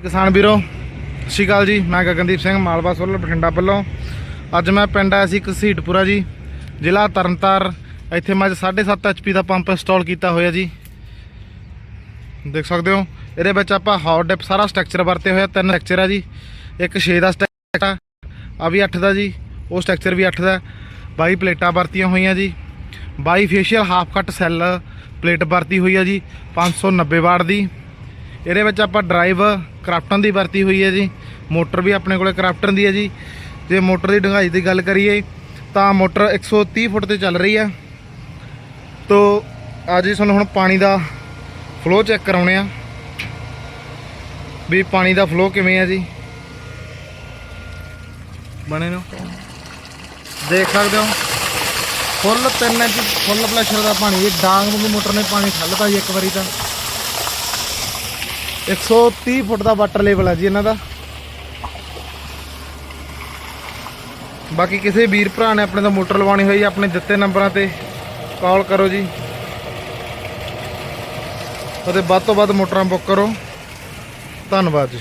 ਕਿਸਾਨ ਵੀਰੋ, ਸਤਿ ਸ਼੍ਰੀ ਅਕਾਲ ਜੀ। ਮੈਂ ਗਗਨਦੀਪ ਸਿੰਘ, ਮਾਲਵਾ ਸੋਲਰ ਬਠਿੰਡਾ ਵੱਲੋਂ। ਅੱਜ ਮੈਂ ਪਿੰਡ ਆਇਆ ਸੀ ਘਸੀਟਪੁਰਾ ਜੀ, ਜ਼ਿਲ੍ਹਾ ਤਰਨਤਾਰ। ਇੱਥੇ ਮੈਂ ਅੱਜ 7.5 ਐਚਪੀ ਦਾ ਪੰਪ ਇੰਸਟਾਲ ਕੀਤਾ ਹੋਇਆ ਜੀ। ਦੇਖ ਸਕਦੇ ਹੋ, ਇਹਦੇ ਵਿੱਚ ਆਪਾਂ ਹੌਟ ਡਿਪ ਸਾਰਾ ਸਟਰਕਚਰ ਵਰਤੇ ਹੋਇਆ, ਤਿੰਨ ਸਟਰਕਚਰ ਆ ਜੀ। ਇੱਕ 6 ਦਾ ਸਟਰਕਚਰ ਆ ਆ ਵੀ 8 ਦਾ ਜੀ, ਉਹ ਸਟਰਕਚਰ ਵੀ 8 ਦਾ। 22 ਪਲੇਟਾਂ ਵਰਤੀਆਂ ਹੋਈਆਂ ਜੀ। 22 facial half cut cell plate ਵਰਤੀ ਹੋਈ ਆ ਜੀ 590 ਵਾਟ ਦੀ। ਇਹਦੇ ਵਿੱਚ ਆਪਾਂ ਡਰਾਈਵ ਕਰਾਫਟਨ ਦੀ ਵਰਤੀ ਹੋਈ ਹੈ ਜੀ। ਮੋਟਰ ਵੀ ਆਪਣੇ ਕੋਲੇ ਕਰਾਫਟਨ ਦੀ ਹੈ ਜੀ। ਜੇ ਮੋਟਰ ਦੀ ਡੂੰਘਾਈ ਦੀ ਗੱਲ ਕਰੀਏ, ਤਾਂ ਮੋਟਰ 130 ਫੁੱਟ ਤੇ ਚੱਲ ਰਹੀ ਆ ਤੋ, ਅੱਜ ਹੀ ਤੁਹਾਨੂੰ ਹੁਣ ਪਾਣੀ ਦਾ ਫਲੋ ਚੈੱਕ ਕਰਾਉਣੇ ਆ। ਵੀ ਪਾਣੀ ਦਾ ਫਲੋ ਕਿਵੇਂ ਆ ਜੀ। ਬਣੇ ਨੂੰ ਦੇਖ ਸਕਦੇ ਹੋ। ਫੁੱਲ ਤਿੰਨ ਇੰਚ, ਫੁੱਲ ਪ੍ਰੈਸ਼ਰ ਦਾ ਪਾਣੀ ਇਹ ਡਾਂਗ ਨੂੰ ਮੋਟਰ ਨੇ ਪਾਣੀ ਠੱਲਤਾ ਜੀ ਇੱਕ ਵਾਰੀ ਤਾਂ। 130 ਫੁੱਟ ਦਾ ਵਾਟਰ ਲੈਵਲ ਹੈ ਜੀ ਇਹਨਾਂ ਦਾ। ਬਾਕੀ ਕਿਸੇ ਵੀਰ ਭਰਾ ਨੇ ਆਪਣੇ ਤੋਂ ਮੋਟਰ ਲਵਾਉਣੀ ਹੋਈ, ਆਪਣੇ ਦਿੱਤੇ ਨੰਬਰਾਂ ਤੇ ਕਾਲ ਕਰੋ ਜੀ। ਅਤੇ ਵੱਧ ਤੋਂ ਵੱਧ ਮੋਟਰਾਂ ਬੁੱਕ ਕਰੋ। ਧੰਨਵਾਦ ਜੀ।